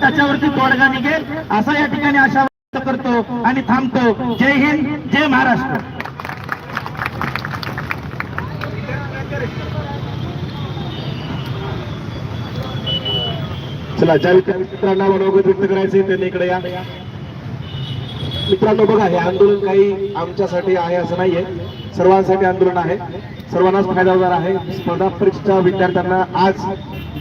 त्याच्यावरती तोडगा निघेल. असा या ठिकाणी आशा व्यक्त करतो आणि थांबतो. जय हिंद जय महाराष्ट्र. चला ज्या मित्रांना मनोगत व्यक्त करायचे त्यांनी इकडे या. मित्रांनो बघा हे आंदोलन काही आमच्यासाठी आहे असं नाहीये. सर्वांसाठी आंदोलन आहे. सर्वांनाच फायदा होणार आहे. स्पर्धा परीक्षेच्या विद्यार्थ्यांना आज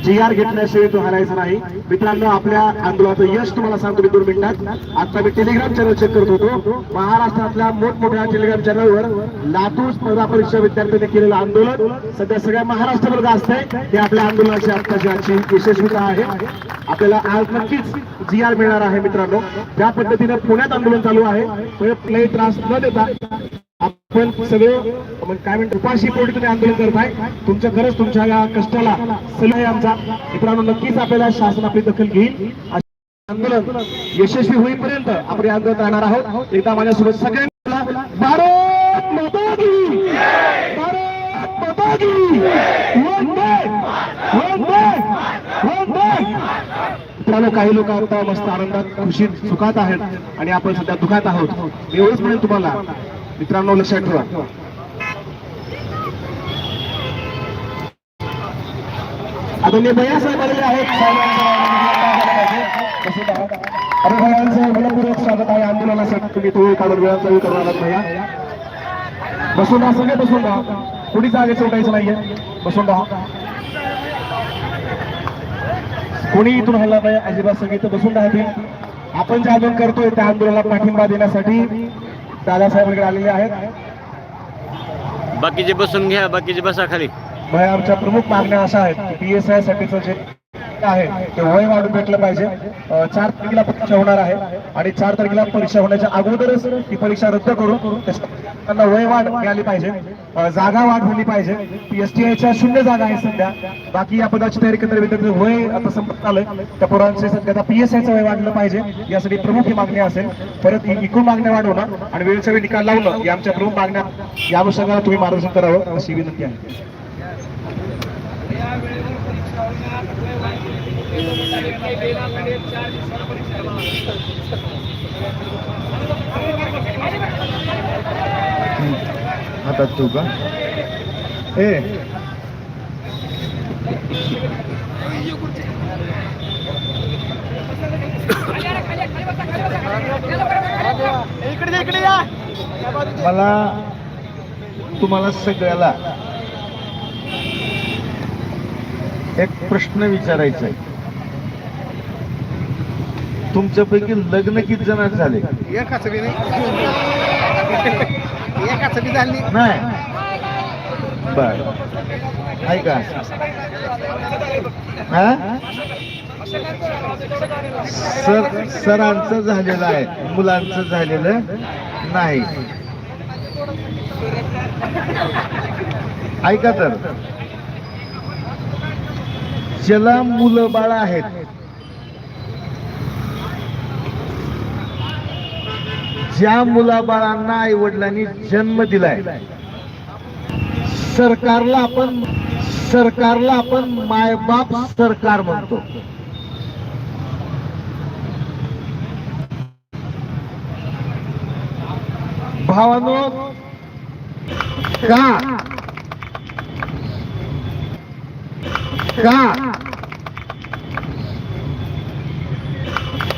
जी आर घेतल्याशिवाय तो हरायचा नाही. मित्रांनो आपल्या आंदोलनाचं यश तुम्हाला सांगतो मी दोन मिनिटात. आता मी टेलिग्राम चॅनल चेक करत होतो. महाराष्ट्रातल्या मोठमोठ्या टेलिग्राम चॅनलवर लातूर स्पर्धा परीक्षा विद्यार्थ्यांनी केलेलं आंदोलन. सध्या सगळ्या महाराष्ट्रभर गाजतंय हे आपल्या आंदोलनाची आत्ताची आजची विशेषता आहे आपल्याला आज नक्कीच जी आर मिळणार आहे मित्रांनो. त्या पद्धतीने पुण्यात आंदोलन चालू आहे. म्हणजे त्रास न देता आपण सगळं काय म्हणतो उपाशी पोटी तुम्ही आंदोलन करताय तुमच्या खरंच तुमच्या या कष्टाला सल्ला आमचा. मित्रांनो नक्कीच आपल्याला शासन आपली दखल घेईल. आंदोलन यशस्वी होईपर्यंत आपण आंदोलन राहणार आहोत. एकदा माझ्यासोबत सगळ्यांना भारत माता की भारत माता की वंदे वंदे! वंदे! मित्रांनो काही लोक आता मस्त आनंदात खुशीत सुखात आहेत. आणि आपण सध्या दुखात आहोत. एवढंच म्हणेन तुम्हाला मित्रांनो लक्षात ठेवा. आदरणीय भैया साहेब आलेले आहेत. अरे भैयांचं मनपूर्वक स्वागत आहे आंदोलनासाठी. तुम्ही तो काढून वेळाचा वेळ करणार आहात भैया. बसून राहा सगळे बसून राहा. कुणी जागे उठायचं नाहीये. बसून राहा. कोणी इथून हल्ला नाही अजिबात सगळे बसून राहतील. आपण जे आंदोलन करतोय त्या आंदोलनाला पाठिंबा देण्यासाठी दादासाहेबांकडे आलेले आहेत. बाकीचे बसून घ्या बाकीचे बसा खाली. आमच्या प्रमुख मागण्या अशा आहेत की पी एस आय साठीचं जे आहे ते वय वाढून भेटलं पाहिजे. चार तारखेला परीक्षा होणार आहे आणि चार तारखेला परीक्षा होण्याच्या अगोदरच ती परीक्षा रद्द करून त्यांना वय वाढ मिळाली पाहिजे. जागा वाढ झाली पाहिजे. पीएसटीआयच्या शून्य जागा आहे सध्या. बाकी या पदाची तयारी करणारे विद्यार्थी वय आता संपत आलंय. त्या पोरांचे सध्या आता पीएसआयचं वय वाढलं पाहिजे. यासाठी प्रमुख ही मागणी असेल. परत ही एकूण मागण्या वाढवणं आणि वेळच्या वेळी निकाल लावणं या आमच्या प्रमुख मागण्या या अनुषंगाने तुम्ही मार्गदर्शन करावं अशी विनंती आहे. हातात तू का? ए. मला तुम्हाला सगळ्याला एक प्रश्न विचारायचा आहे. तुमच्यापैकी लग्न किती जण झाले? एकाच बी नाही. एकाच बी झाली. नाही. बर. ऐका हा? सर सरांचं झालेलं आहे. मुलांचं झालेलं नाही. ऐका तर. ज्याला मुलं बाळ आहेत ज्या मुलाबाळांना आई वडिलांनी जन्म दिलाय सरकारला आपण सरकारला आपण मायबाप सरकार म्हणतो. भावानो का? का?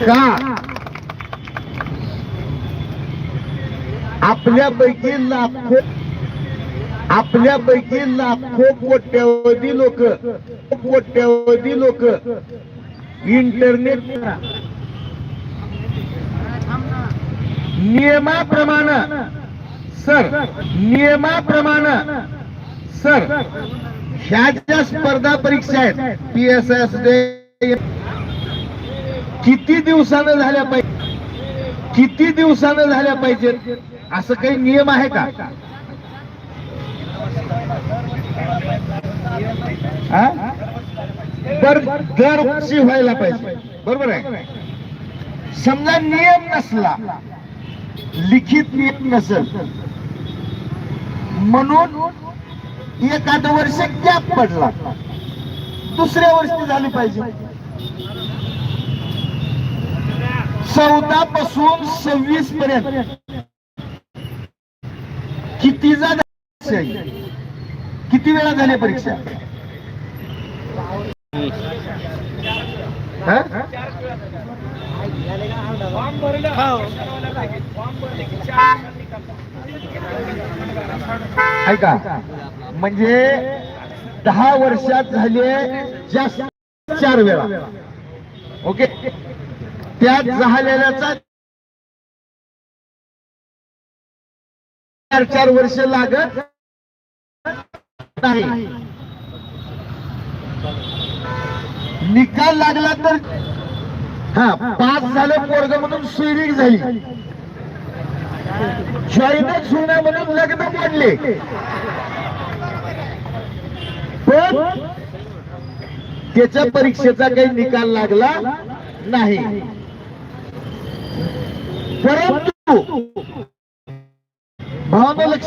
का? आपल्यापैकी लाखो आपल्यापैकी लाखो कोट्यावधी लोक कोट्यावधी लोक इंटरनेट नियमाप्रमाणे सर नियमाप्रमाणे सर. ह्या ज्या स्पर्धा परीक्षा आहेत पी एस एस डे किती दिवसानं झाल्या पाहिजे किती दिवसानं झाल्या पाहिजेत? असं काही नियम आहे का? हा? दरवर्षी व्हायला पाहिजे. बरोबर आहे? समजा नियम नसला लिखित नियम नसेल म्हणून एखाद वर्ष गॅप पडला. दुसऱ्या वर्षी झाली पाहिजे. चौदा पासून सव्वीस पर्यंत. कितीचा किती वेळा झाली परीक्षा? हा? ऐका म्हणजे दहा वर्षात झाले जास्त चार वेळा. ओके? त्या झालेल्याचा चार चार वर्ष लागत नाही. निकाल लागला तर हा पाच झालं पोरग म्हणून सुईरीक झाली. जॉईनच होण्या म्हणून लग्न मोडले. पण त्याच्या परीक्षेचा काही निकाल लागला नाही. परंतु भावना लक्ष